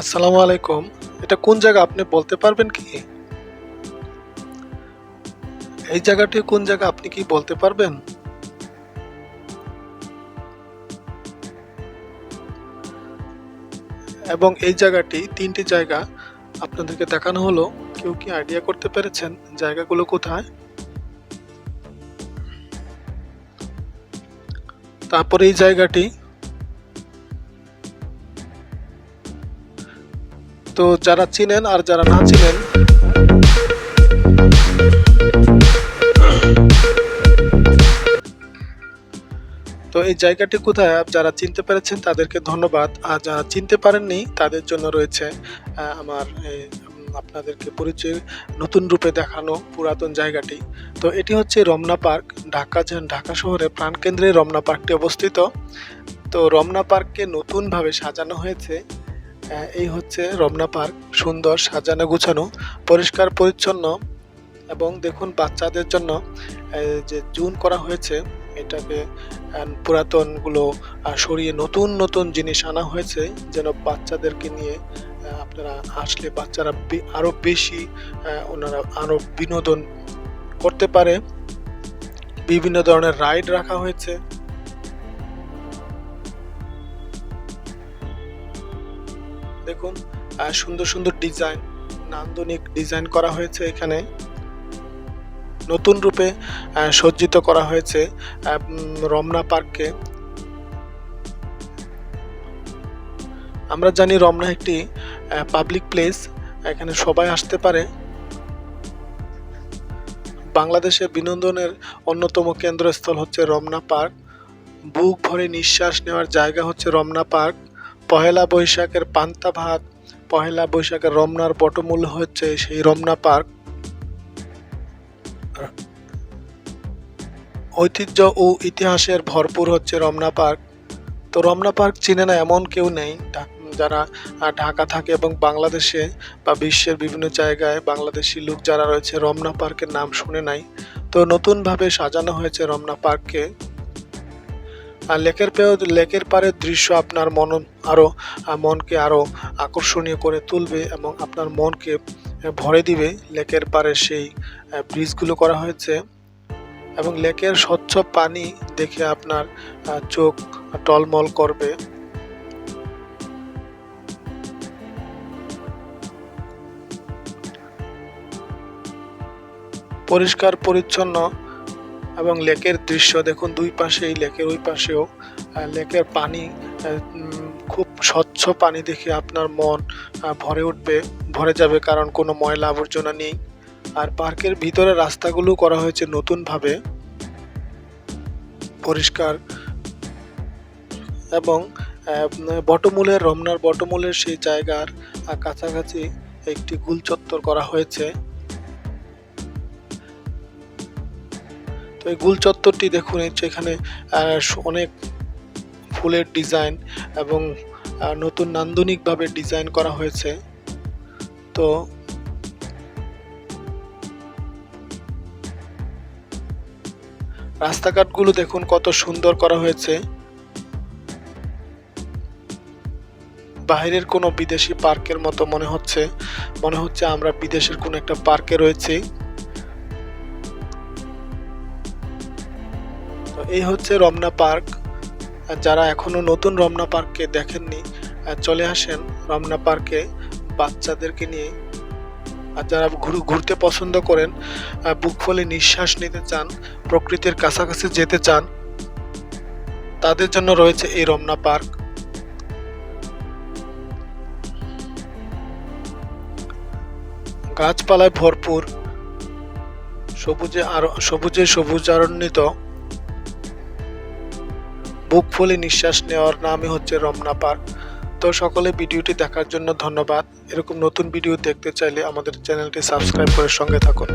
আসসালামু আলাইকুম। এটা কোন জায়গা আপনি বলতে পারবেন কি? এই জায়গাটি কোন জায়গা আপনি কি বলতে পারবেন? এবং এই জায়গাটি তিনটি জায়গা আপনাদেরকে দেখানো হলো। কেউ কি আইডিয়া করতে পেরেছেন জায়গাগুলো কোথায়? তারপরে এই জায়গাটি তো যারা চিনেন আর যারা না চিনেন, তো এই জায়গাটি কোথায় যারা চিনতে পেরেছেন তাদেরকে ধন্যবাদ। আর যারা চিনতে পারেননি, তাদের জন্য রয়েছে আমার আপনাদেরকে পরিচয় নতুন রূপে দেখানো পুরাতন জায়গাটি। তো এটি হচ্ছে রমনা পার্ক, ঢাকা ঢাকা শহরের প্রাণকেন্দ্রে রমনা পার্কটি অবস্থিত। তো রমনা পার্ককে নতুনভাবে সাজানো হয়েছে। এই হচ্ছে রমনা পার্ক। সুন্দর সাজানো গুছানো, পরিষ্কার পরিচ্ছন্ন এবং দেখুন বাচ্চাদের জন্য যে জুন করা হয়েছে, এটাকে পুরাতনগুলো সরিয়ে নতুন নতুন জিনিস আনা হয়েছে যেন বাচ্চাদেরকে নিয়ে আপনারা আসলে বাচ্চারা আরও বেশি ওনারা আরও বিনোদন করতে পারে। বিভিন্ন ধরনের রাইড রাখা হয়েছে। দেখুন সুন্দর সুন্দর ডিজাইন নান্দনিক ডিজাইন করা হয়েছে এখানে। নতুন রূপে সজ্জিত করা হয়েছে রমনা পার্ককে। আমরা জানি রমনা একটি পাবলিক প্লেস এখানে সবাই আসতে পারে। বাংলাদেশের বিনোদনের অন্যতম কেন্দ্রস্থল হচ্ছে রমনা পার্ক। বুক ভরে নিঃশ্বাস নেওয়ার জায়গা হচ্ছে রমনা পার্ক। পহেলা বৈশাখের পান্তা ভাত, পহেলা বৈশাখের রমনার বটমূল হচ্ছে সেই রমনা পার্ক। ঐতিহ্য ও ইতিহাসের ভরপুর হচ্ছে রমনা পার্ক। তো রমনা পার্ক চিনে না এমন কেউ নেই যারা ঢাকা থাকে এবং বাংলাদেশে বা বিশ্বের বিভিন্ন জায়গায় বাংলাদেশি লোক যারা রয়েছে, রমনা পার্কের নাম শুনে নাই। তো নতুনভাবে সাজানো হয়েছে রমনা পার্ককে। লেকের পেয়ে লেকের পাড়ের দৃশ্য আপনার মন আরও মনকে আরও আকর্ষণীয় করে তুলবে এবং আপনার মনকে ভরে দিবে। লেকের পাড়ে সেই ব্রিজগুলো করা হয়েছে এবং লেকের স্বচ্ছ পানি দেখে আপনার চোখ টলমল করবে। পরিষ্কার, পরিচ্ছন্ন এবং লেকের দৃশ্য, দেখুন দুই পাশেই লেকের ওই পাশেও লেকের পানি খুব স্বচ্ছ পানি দেখে আপনার মন ভরে উঠবে, ভরে যাবে কারণ কোনো ময়লা আবর্জনা নেই। আর পার্কের ভিতরে রাস্তাগুলো করা হয়েছে নতুনভাবে, পরিষ্কার এবং বটমূলের, রমনার বটমূলের সেই জায়গার কাছাকাছি একটি গুল চত্বর করা হয়েছে। এই গুল চত্বরটি দেখুন এখানে অনেক ফুলের ডিজাইন এবং নতুন নান্দনিকভাবে ডিজাইন করা হয়েছে। তো রাস্তাঘাটগুলো দেখুন কত সুন্দর করা হয়েছে। বাইরের কোনো বিদেশি পার্কের মতো মনে হচ্ছে মনে হচ্ছে আমরা বিদেশের কোনো একটা পার্কে রয়েছি। এই হচ্ছে রমনা পার্ক। যারা এখনও নতুন রমনা পার্ককে দেখেননি চলে আসেন রমনা পার্কে বাচ্চাদেরকে নিয়ে। আর যারা ঘুর- ঘুরতে পছন্দ করেন বুক ফলে নিঃশ্বাস নিতে চান, প্রকৃতির কাছাকাছি যেতে চান, তাদের জন্য রয়েছে এই রমনা পার্ক। গাছপালায় ভরপুর, সবুজে আরও, সবুজে সবুজারণ্যিত বুক ফুলে নিঃশ্বাস নেওয়ার নামই হচ্ছে রমনা পার্ক। তো সকলে ভিডিওটি দেখার জন্য ধন্যবাদ। এরকম নতুন ভিডিও দেখতে চাইলে আমাদের চ্যানেলটি সাবস্ক্রাইব করে সঙ্গে থাকুন।